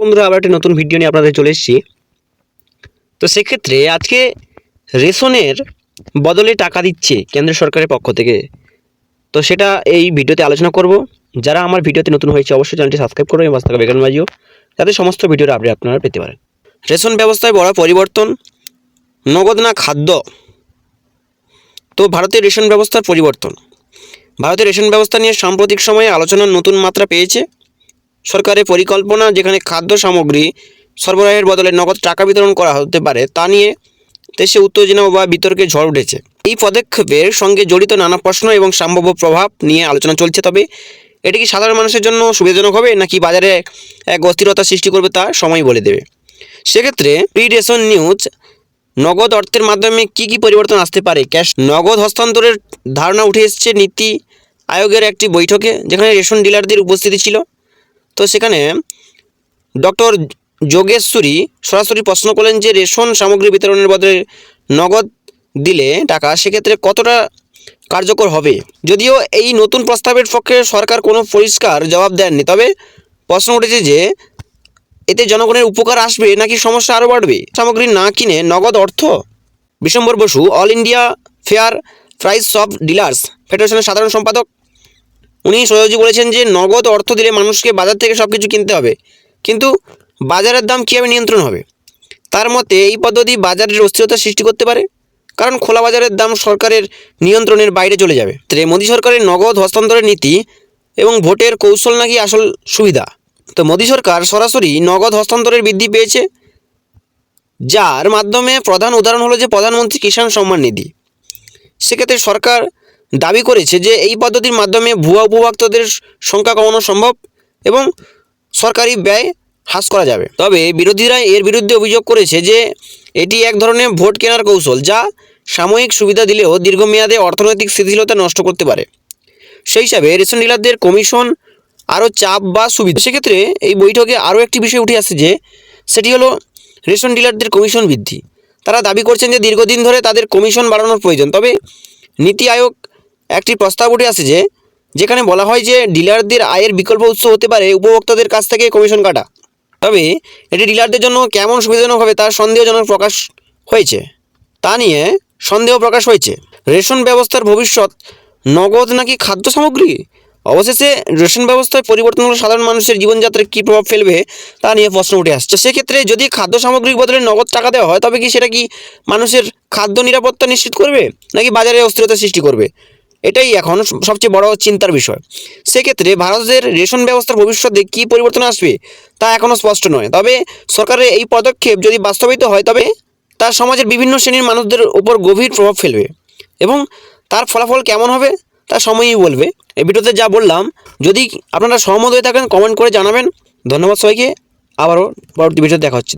বন্ধুরা, আবার একটা নতুন ভিডিও নিয়ে আপনাদের চলে এসেছি। তো সেক্ষেত্রে আজকে রেশনের বদলে টাকা দিচ্ছে কেন্দ্র সরকারের পক্ষ থেকে। তো সেটা এই ভিডিওতে আলোচনা করব। যারা আমার ভিডিওতে নতুন হয়েছে, অবশ্যই চ্যানেলটি সাবস্ক্রাইব করবেন এবং থাকা বেগান বাজিও, যাতে সমস্ত ভিডিওর আপডেট আপনারা পেতে পারেন। রেশন ব্যবস্থায় বড় পরিবর্তন, নগদ না খাদ্য? তো ভারতের রেশন ব্যবস্থার পরিবর্তন। ভারতের রেশন ব্যবস্থা নিয়ে সাম্প্রতিক সময়ে আলোচনার নতুন মাত্রা পেয়েছে। সরকারের পরিকল্পনা যেখানে খাদ্য সামগ্রী সরবরাহের বদলে নগদ টাকা বিতরণ করা হতে পারে, তা নিয়ে দেশে উত্তেজনা বা বিতর্কে ঝড় উঠেছে। এই পদক্ষেপের সঙ্গে জড়িত নানা প্রশ্ন এবং সম্ভাব্য প্রভাব নিয়ে আলোচনা চলছে, তবে এটি কি সাধারণ মানুষের জন্য সুবিধাজনক হবে, নাকি বাজারে এক অস্থিরতা সৃষ্টি করবে, তা সময় বলে দেবে। সেক্ষেত্রে প্রি রেশন নিউজ, নগদ অর্থের মাধ্যমে কি কি পরিবর্তন আসতে পারে, ক্যাশ নগদ হস্তান্তরের ধারণা উঠে এসেছে, নীতি আয়োগের একটি বৈঠকে, যেখানে রেশন ডিলারদের উপস্থিতি ছিল। তো সেখানে ডক্টর যোগেশ্বরী সরাসরি প্রশ্ন করলেন যে রেশন সামগ্রী বিতরণের বদলে নগদ দিলে টাকা, সেক্ষেত্রে কতটা কার্যকর হবে? যদিও এই নতুন প্রস্তাবের পক্ষে সরকার কোনো পরিষ্কার জবাব দেননি, তবে প্রশ্ন উঠেছে যে এতে জনগণের উপকার আসবে নাকি সমস্যা আরও বাড়বে? সামগ্রী না কিনে নগদ অর্থ? Bishambar Basu, all India fair price of dealers ফেডারেশনের সাধারণ সম্পাদক উনি সহজে বলেছেন যে নগদ অর্থ দিলে মানুষকে বাজার থেকে সব কিছু কিনতে হবে। কিন্তু বাজারের দাম কীভাবে নিয়ন্ত্রণ হবে? তার মতে এই পদ্ধতি বাজারের অস্থিরতা সৃষ্টি করতে পারে, কারণ খোলা বাজারের দাম সরকারের নিয়ন্ত্রণের বাইরে চলে যাবে। তাই মোদী সরকারের নগদ হস্তান্তরের নীতি এবং ভোটের কৌশল নাকি আসল সুবিধা? তো মোদী সরকার সরাসরি নগদ হস্তান্তরের বৃদ্ধি পেয়েছে, যার মাধ্যমে প্রধান উদাহরণ হলো যে প্রধানমন্ত্রী কিষাণ সম্মান নিধি। সেক্ষেত্রে সরকার দাবি করেছে যে এই পদ্ধতির মাধ্যমে ভুয়া উপভোক্তাদের সংখ্যা কমানো সম্ভব এবং সরকারি ব্যয় হ্রাস করা যাবে। তবে বিরোধীরা এর বিরুদ্ধে অভিযোগ করেছে যে এটি এক ধরনের ভোট কেনার কৌশল যা সাময়িক সুবিধা দিলেও দীর্ঘমেয়াদে অর্থনৈতিক স্থিতিশীলতা নষ্ট করতে পারে। সেই হিসাবে রেশন ডিলারদের কমিশন আরও চাপ বা সুবিধা সেক্ষেত্রে এই বৈঠকে আরও একটি বিষয় উঠে আসছে যে সেটি হলো রেশন ডিলারদের কমিশন বৃদ্ধি। তারা দাবি করছেন যে দীর্ঘদিন ধরে তাদের কমিশন বাড়ানোর প্রয়োজন। তবে নীতি আয়োগ একটি প্রস্তাব উঠে আসে যে, যেখানে বলা হয় যে ডিলারদের আয়ের বিকল্প উৎস হতে পারে উপভোক্তাদের কাছ থেকে কমিশন কাটা। তবে এটি ডিলারদের জন্য কেমন সুবিধাজনক হবে তার সন্দেহজনক প্রকাশ হয়েছে, তা নিয়ে সন্দেহ প্রকাশ হয়েছে। রেশন ব্যবস্থার ভবিষ্যৎ, নগদ নাকি খাদ্য সামগ্রী? অবশেষে রেশন ব্যবস্থায় পরিবর্তন হলে সাধারণ মানুষের জীবনযাত্রায় কী প্রভাব ফেলবে, তা নিয়ে প্রশ্ন উঠে আসছে। সেক্ষেত্রে যদি খাদ্য সামগ্রীর বদলে নগদ টাকা দেওয়া হয়, তবে কি সেটা কি মানুষের খাদ্য নিরাপত্তা নিশ্চিত করবে, নাকি বাজারে অস্থিরতা সৃষ্টি করবে? এটাই এখন সবচেয়ে বড় চিন্তার বিষয়। সেক্ষেত্রে ভারতের রেশন ব্যবস্থার ভবিষ্যতে কী পরিবর্তন আসবে, তা এখনও স্পষ্ট নয়। তবে সরকারের এই পদক্ষেপ যদি বাস্তবায়িত হয়, তবে তা সমাজের বিভিন্ন শ্রেণির মানুষদের উপর গভীর প্রভাব ফেলবে এবং তার ফলাফল কেমন হবে, তা সময়ই বলবে। এই ভিডিওতে যা বললাম, যদি আপনারা সহমত হয়ে থাকেন কমেন্ট করে জানাবেন। ধন্যবাদ সবাইকে। আবারও পরবর্তী ভিডিও দেখা হচ্ছে।